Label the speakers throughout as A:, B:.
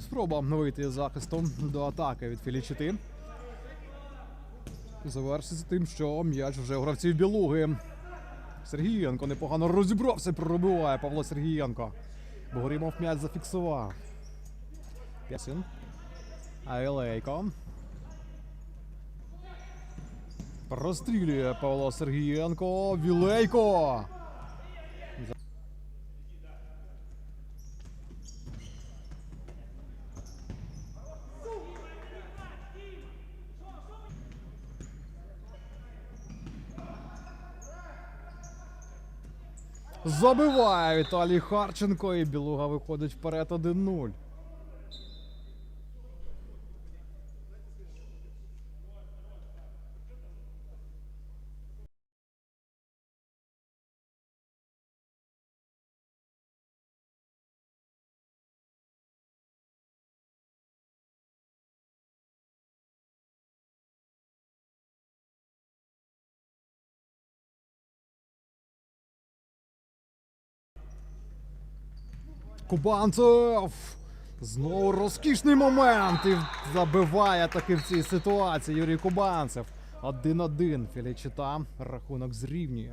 A: Спроба вийти з захисту до атаки від Філічити. Завершиться тим, що м'яч вже у гравців білуги. Сергієнко непогано розібрався, пробиває Павло Сергієнко. Богорімов м'яч зафіксував. П'ясін. Айлейко. Прострілює Павло Сергієнко. Вілейко. Забиває Віталій Харченко і Білуга виходить вперед 1-0. Кубанцев! Знову розкішний момент і забиває таки в цій ситуації Юрій Кубанцев. 1-1. Філічита рахунок зрівнює.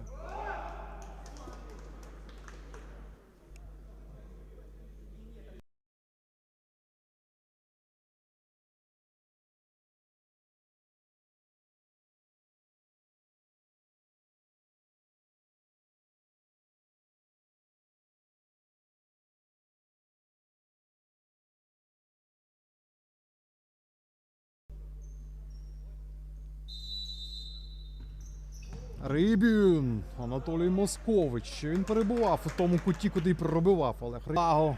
A: Рибін, Анатолій Москович. Він перебував у тому куті, куди й пробивав Олег Рибаго.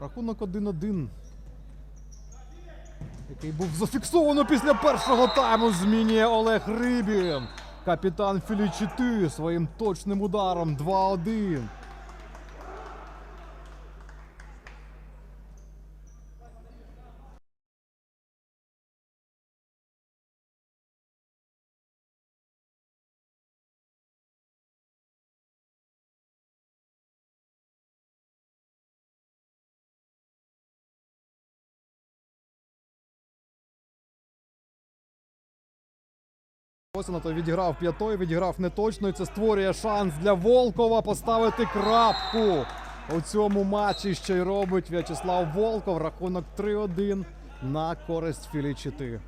A: Рахунок 1-1. Який був зафіксовано після першого тайму. Змінює Олег Рибін. Капітан Філічити своїм точним ударом 2-1. Ось на то відіграв п'ятою, відіграв неточно. І це створює шанс для Волкова поставити крапку у цьому матчі. Що й робить В'ячеслав Волков. Рахунок 3-1 на користь Філічити.